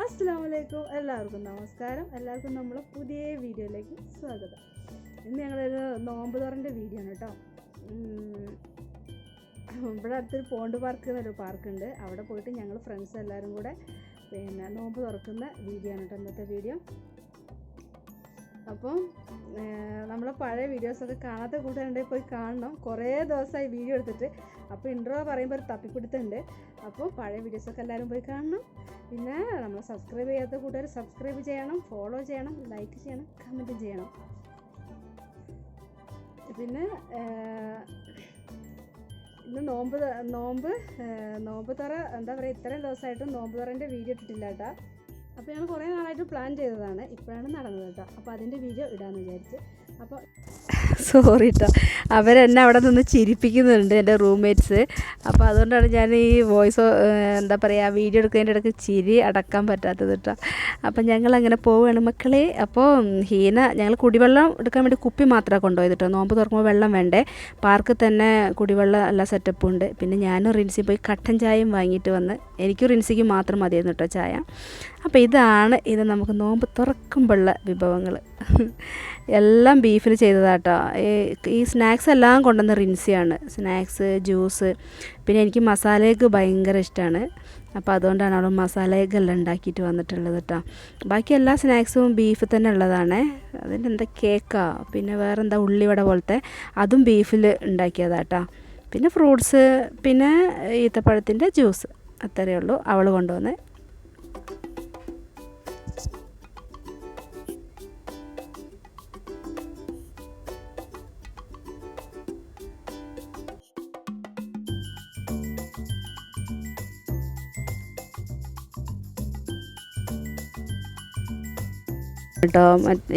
അസ്സാം വലൈക്കും എല്ലാവർക്കും നമസ്കാരം. എല്ലാവർക്കും നമ്മളെ പുതിയ വീഡിയോയിലേക്ക് സ്വാഗതം. ഇന്ന് ഞങ്ങളൊരു നോമ്പ് തുറന്റെ വീഡിയോ ആണ് കേട്ടോ ഇവിടെ അടുത്തൊരു പോണ്ട് പാർക്ക് എന്നൊരു പാർക്കുണ്ട് അവിടെ പോയിട്ട് ഞങ്ങൾ ഫ്രണ്ട്സ് എല്ലാവരും കൂടെ പിന്നെ നോമ്പ് തുറക്കുന്ന വീഡിയോ ആണ് കേട്ടോ ഇന്നത്തെ വീഡിയോ. അപ്പം നമ്മളെ പഴയ വീഡിയോസൊക്കെ കാണാത്ത കൂട്ടുകാരുണ്ടെങ്കിൽ പോയി കാണണം. കുറേ ദിവസമായി വീഡിയോ എടുത്തിട്ട്. അപ്പോൾ ഇൻട്രോ പറയുമ്പോൾ ഒരു തപ്പിപ്പിടുത്തുണ്ട്. അപ്പോൾ പഴയ വീഡിയോസൊക്കെ എല്ലാവരും പോയി കാണണം. പിന്നെ നമ്മൾ സബ്സ്ക്രൈബ് ചെയ്യാത്ത കൂട്ടുകാർ സബ്സ്ക്രൈബ് ചെയ്യണം ഫോളോ ചെയ്യണം ലൈക്ക് ചെയ്യണം കമന്റ് ചെയ്യണം. പിന്നെ ഇന്ന് നോമ്പ് നോമ്പ് നോമ്പ് തുറ എന്താ പറയുക ഇത്രയും ദിവസമായിട്ടും നോമ്പ് തുറന്റെ വീഡിയോ ഇട്ടിട്ടില്ല കേട്ടോ അപ്പോൾ ഞാൻ കുറേ നാളായിട്ട് പ്ലാൻ ചെയ്തതാണ്. ഇപ്പോഴാണ് നടന്നത് കേട്ടോ അപ്പോൾ അതിന്റെ വീഡിയോ ഇടാമെന്ന് വിചാരിച്ച്. അപ്പോൾ സോറി കേട്ടോ അവരെന്നെ അവിടെ നിന്ന് ചിരിപ്പിക്കുന്നുണ്ട് എന്റെ റൂംമേറ്റ്സ് അപ്പോൾ അതുകൊണ്ടാണ് ഞാൻ ഈ വോയിസ് എന്താ പറയുക വീഡിയോ എടുക്കുന്നതിന്റെ ഇടയ്ക്ക് ചിരി അടക്കാൻ പറ്റാത്തത് കേട്ടോ അപ്പം ഞങ്ങൾ അങ്ങനെ പോവുകയാണ് മക്കളെ. അപ്പോൾ ഹീന ഞങ്ങൾ കുടിവെള്ളം എടുക്കാൻ വേണ്ടി കുപ്പി മാത്രമാണ് കൊണ്ടുപോയത് കേട്ടോ നോമ്പ് തുറക്കുമ്പോൾ വെള്ളം വേണ്ടേ? പാർക്കിൽ തന്നെ കുടിവെള്ളം എല്ലാ സെറ്റപ്പും ഉണ്ട്. പിന്നെ ഞാനും റിൻസി പോയി കട്ടൻ ചായയും വാങ്ങിയിട്ട് വന്ന് എനിക്കും റിൻസിക്ക് മാത്രം മതിയായിരുന്നു കേട്ടോ ചായ. അപ്പോൾ ഇതാണ് ഇത് നമുക്ക് നോമ്പ് തുറക്കുമ്പോഴുള്ള വിഭവങ്ങൾ എല്ലാം ബീഫിൽ ചെയ്തതാട്ടോ. ഈ സ്നാക്സ് എല്ലാം കൊണ്ടുവന്ന റിൻസിയാണ്. സ്നാക്സ് ജ്യൂസ് പിന്നെ എനിക്ക് മസാലയൊക്കെ ഭയങ്കര ഇഷ്ടമാണ് അപ്പോൾ അതുകൊണ്ടാണ് അവിടെ മസാല എഗ്ഗ് എല്ലാം ഉണ്ടാക്കിയിട്ട് വന്നിട്ടുള്ളത് കേട്ടോ ബാക്കി എല്ലാ സ്നാക്സും ബീഫ് തന്നെ ഉള്ളതാണ്. അതിന്റെ എന്താ കേക്കാ? പിന്നെ വേറെ എന്താ ഉള്ളിവട പോലത്തെ അതും ബീഫിൽ ഉണ്ടാക്കിയതാട്ടോ പിന്നെ ഫ്രൂട്ട്സ് പിന്നെ ഈത്തപ്പഴത്തിന്റെ ജ്യൂസ്. അത്രയേ ഉള്ളൂ. അവൾ കൊണ്ടുവന്ന് കേട്ടോ.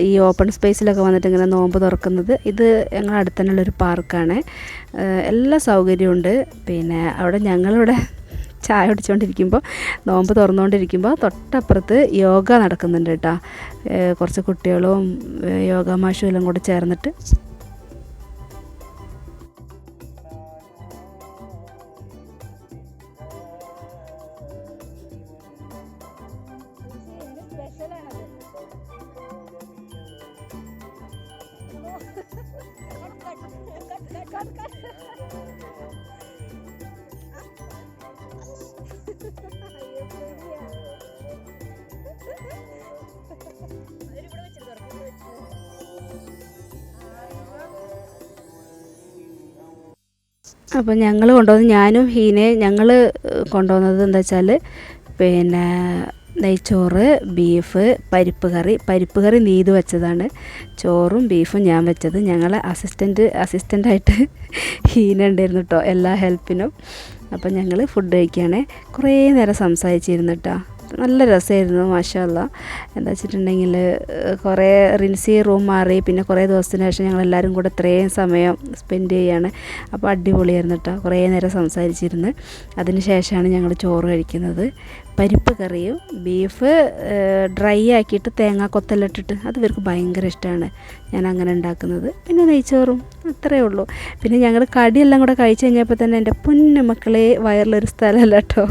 ഈ ഓപ്പൺ സ്പേസിലൊക്കെ വന്നിട്ട് ഇങ്ങനെ നോമ്പ് തുറക്കുന്നത് ഇത് ഞങ്ങളുടെ അടുത്ത് തന്നെയുള്ളൊരു പാർക്കാണ് എല്ലാ സൗകര്യവും ഉണ്ട്. പിന്നെ അവിടെ ഞങ്ങളിവിടെ ചായ കുടിച്ചുകൊണ്ടിരിക്കുമ്പോൾ നോമ്പ് തുറന്നുകൊണ്ടിരിക്കുമ്പോൾ തൊട്ടപ്പുറത്ത് യോഗ നടക്കുന്നുണ്ട് കേട്ടോ. കുറച്ച് കുട്ടികളും യോഗ മാഷും എല്ലാം കൂടെ ചേർന്നിട്ട് അപ്പോൾ ഞങ്ങൾ കൊണ്ടുവന്ന് ഞാനും ഹീനെ ഞങ്ങൾ കൊണ്ടുവന്നത് എന്താ വെച്ചാൽ പിന്നെ നെയ്ച്ചോറ് ബീഫ് പരിപ്പ് കറി. പരിപ്പ് കറി നീതു വെച്ചതാണ്. ചോറും ബീഫും ഞാൻ വെച്ചത്. ഞങ്ങളെ അസിസ്റ്റന്റ് അസിസ്റ്റന്റായിട്ട് ഹീന ഉണ്ടായിരുന്നു കേട്ടോ എല്ലാ ഹെൽപ്പിനും അപ്പം ഞങ്ങൾ ഫുഡ് കഴിക്കുകയാണേ കുറേ നേരം സംസാരിച്ചിരുന്നു കേട്ടോ നല്ല രസമായിരുന്നു മാഷല്ല എന്താ വെച്ചിട്ടുണ്ടെങ്കിൽ കുറേ റിൻസി റൂം മാറി പിന്നെ കുറേ ദിവസത്തിന് ശേഷം ഞങ്ങൾ എല്ലാവരും കൂടെ ഇത്രയും സമയം സ്പെൻഡ് ചെയ്യാണ്. അപ്പോൾ അടിപൊളിയായിരുന്നു കേട്ടോ കുറേ നേരം സംസാരിച്ചിരുന്ന്. അതിന് ശേഷമാണ് ഞങ്ങൾ ചോറ് കഴിക്കുന്നത്. പരിപ്പ് കറിയും ബീഫ് ഡ്രൈ ആക്കിയിട്ട് തേങ്ങാ കൊത്തെല്ലാം ഇട്ടിട്ട് അത് ഇവർക്ക് ഭയങ്കര ഇഷ്ടമാണ് ഞാൻ അങ്ങനെ ഉണ്ടാക്കുന്നത്. പിന്നെ നെയ്ച്ചോറും. അത്രയേ ഉള്ളൂ. പിന്നെ ഞങ്ങൾ കടിയെല്ലാം കൂടെ കഴിച്ച് കഴിഞ്ഞപ്പോൾ തന്നെ എന്റെ പൊന്നു മക്കളെ വയറിലൊരു സ്ഥലമല്ല കേട്ടോ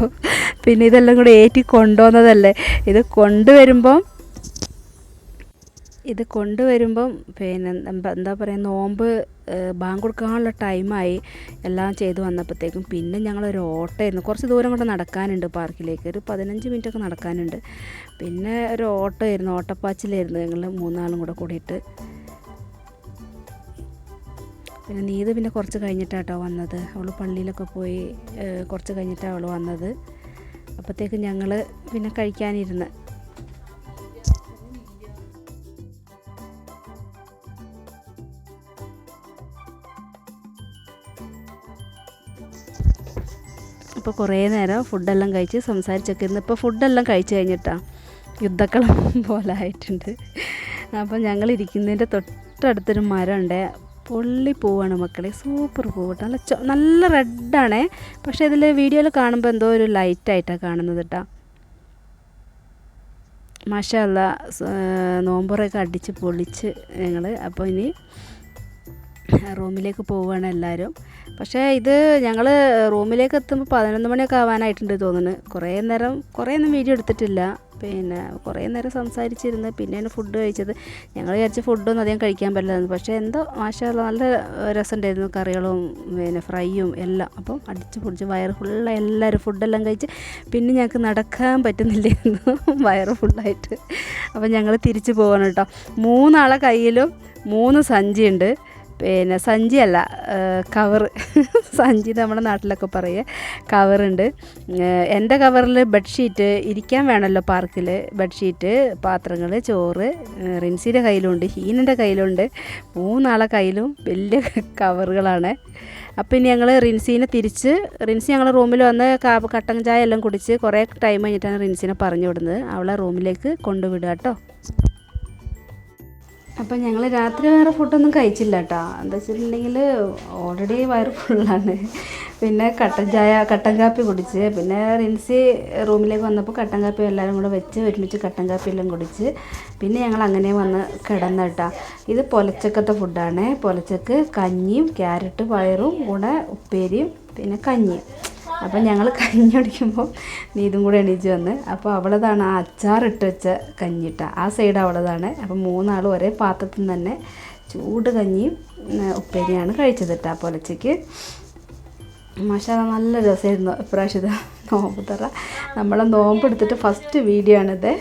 പിന്നെ ഇതെല്ലാം കൂടെ ഏറ്റി കൊണ്ടുവന്നതല്ലേ. ഇത് കൊണ്ടുവരുമ്പം ഇത് കൊണ്ടുവരുമ്പം പിന്നെ എന്താ പറയുക നോമ്പ് ബാങ്ക് കൊടുക്കാനുള്ള ടൈമായി എല്ലാം ചെയ്തു വന്നപ്പോഴത്തേക്കും പിന്നെ ഞങ്ങളൊരു ഓട്ടമായിരുന്നു കുറച്ച് ദൂരം കൊണ്ട് നടക്കാനുണ്ട് പാർക്കിലേക്ക്. ഒരു പതിനഞ്ച് മിനിറ്റൊക്കെ നടക്കാനുണ്ട്. പിന്നെ ഒരു ഓട്ടമായിരുന്നു ഓട്ടപ്പാച്ചിലായിരുന്നു ഞങ്ങൾ മൂന്നാളും കൂടെ കൂടിയിട്ട്. പിന്നെ നീത് പിന്നെ കുറച്ച് കഴിഞ്ഞിട്ടാട്ടോ വന്നത്. അവൾ പള്ളിയിലൊക്കെ പോയി കുറച്ച് കഴിഞ്ഞിട്ടാണ് അവൾ വന്നത്. അപ്പോഴത്തേക്ക് ഞങ്ങൾ പിന്നെ കഴിക്കാനിരുന്ന്. ഇപ്പോൾ കുറേ നേരം ഫുഡെല്ലാം കഴിച്ച് സംസാരിച്ചൊക്കെ ഇരുന്ന്. ഇപ്പോൾ ഫുഡെല്ലാം കഴിച്ച് കഴിഞ്ഞിട്ടാണ് യുദ്ധക്കളം പോലെ ആയിട്ടുണ്ട് അപ്പോൾ ഞങ്ങൾ ഇരിക്കുന്നതിന്റെ തൊട്ടടുത്തൊരു മരമുണ്ട്. പൊള്ളി പൂവാണ് മക്കളെ. സൂപ്പർ പൂവ് നല്ല ചൊ നല്ല റെഡാണേ. പക്ഷേ ഇതിൽ വീഡിയോയിൽ കാണുമ്പോൾ എന്തോ ഒരു ലൈറ്റായിട്ടാണ് കാണുന്നത് കേട്ടോ മാഷല്ല നോമ്പുറൊക്കെ അടിച്ച് പൊളിച്ച് ഞങ്ങൾ അപ്പോൾ ഇനി റൂമിലേക്ക് പോവുകയാണ് എല്ലാവരും പക്ഷേ ഇത് ഞങ്ങൾ റൂമിലേക്ക് എത്തുമ്പോൾ പതിനൊന്ന് മണിയൊക്കെ ആവാനായിട്ടുണ്ട് തോന്നുന്നു. കുറേ നേരം കുറേ ഒന്നും വീഡിയോ എടുത്തിട്ടില്ല. പിന്നെ കുറേ നേരം സംസാരിച്ചിരുന്ന് പിന്നെയാണ് ഫുഡ് കഴിച്ചത്. ഞങ്ങൾ വിചാരിച്ച ഫുഡൊന്നും അധികം കഴിക്കാൻ പറ്റില്ലായിരുന്നു. പക്ഷേ എന്തോ മാഷാല്ല നല്ല രസമുണ്ടായിരുന്നു കറികളും പിന്നെ ഫ്രൈയും എല്ലാം. അപ്പം അടിച്ച് പൊടിച്ച് വയറ് ഫുള്ള എല്ലാവരും ഫുഡെല്ലാം കഴിച്ച് പിന്നെ ഞങ്ങൾക്ക് നടക്കാൻ പറ്റുന്നില്ലായിരുന്നു വയറ് ഫുള്ളായിട്ട് അപ്പം ഞങ്ങൾ തിരിച്ച് പോകണം കേട്ടോ. മൂന്നാളെ കയ്യിലും മൂന്ന് സഞ്ചിയുണ്ട്. പിന്നെ സഞ്ചിയല്ല കവർ സഞ്ചി നമ്മുടെ നാട്ടിലൊക്കെ പറയുക കവറുണ്ട് എന്റെ കവറിൽ ബെഡ്ഷീറ്റ് ഇരിക്കാൻ വേണമല്ലോ പാർക്കിൽ ബെഡ്ഷീറ്റ് പാത്രങ്ങൾ ചോറ് റിൻസിയുടെ കയ്യിലുണ്ട് ഹീനന്റെ കയ്യിലുണ്ട്. മൂന്നാളെ കയ്യിലും വലിയ കവറുകളാണ് അപ്പം ഇനി ഞങ്ങൾ റിൻസീനെ തിരിച്ച് റിൻസി ഞങ്ങൾ റൂമിൽ വന്ന് കട്ടൻ ചായ എല്ലാം കുടിച്ച് കുറേ ടൈം കഴിഞ്ഞിട്ടാണ് റിൻസിനെ പറഞ്ഞു വിടുന്നത്. അവളെ റൂമിലേക്ക് കൊണ്ടുവിടുക കേട്ടോ. അപ്പം ഞങ്ങൾ രാത്രി വേറെ ഫുഡൊന്നും കഴിച്ചില്ല കേട്ടോ എന്താ വെച്ചിട്ടുണ്ടെങ്കിൽ ഓൾറെഡി വയറ് ഫുള്ളാണ് പിന്നെ കട്ടൻ ചായ കട്ടൻ കാപ്പി കുടിച്ച്. പിന്നെ റിൻസി റൂമിലേക്ക് വന്നപ്പോൾ കട്ടൻ കാപ്പി എല്ലാവരും കൂടെ വെച്ച് ഒരുമിച്ച് കട്ടൻ കാപ്പി എല്ലാം കുടിച്ച്. പിന്നെ ഞങ്ങൾ അങ്ങനെ വന്ന് കിടന്ന കേട്ടോ ഇത് പൊലച്ചക്കത്തെ ഫുഡാണ്. പൊലച്ചക്ക് കഞ്ഞിയും ക്യാരറ്റ് പയറും കൂടെ ഉപ്പേരിയും പിന്നെ കഞ്ഞിയും അപ്പം ഞങ്ങൾ കഞ്ഞി അടിക്കുമ്പോൾ നീതും കൂടെ എണീച്ച് വന്ന്. അപ്പോൾ അവളതാണ് ആ അച്ചാറിട്ട് വെച്ച കഞ്ഞിട്ട. ആ സൈഡ് അവളതാണ്. അപ്പം മൂന്നാളും ഒരേ പാത്രത്തിൽ തന്നെ ചൂട് കഞ്ഞിയും ഉപ്പേരിയാണ് കഴിച്ചത് കേട്ടോ പുലച്ചയ്ക്ക് മഷാല നല്ല രസമായിരുന്നു ഇപ്രാവശ്യത്തെ നോമ്പ് തറ. നമ്മളെ നോമ്പ് എടുത്തിട്ട് ഫസ്റ്റ് വീഡിയോ ആണിത്.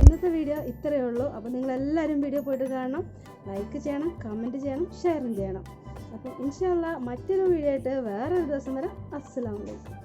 ഇന്നത്തെ വീഡിയോ ഇത്രയേ ഉള്ളൂ. അപ്പോൾ നിങ്ങളെല്ലാവരും വീഡിയോ പോയിട്ട് കാണണം. ലൈക്ക് ചെയ്യണം കമന്റ് ചെയ്യണം ഷെയറും ചെയ്യണം. അപ്പോൾ ഇൻഷാല്ല മറ്റൊരു വീഡിയോ ആയിട്ട് വേറൊരു ദിവസം വരെ. അസ്സലാമലൈക്കും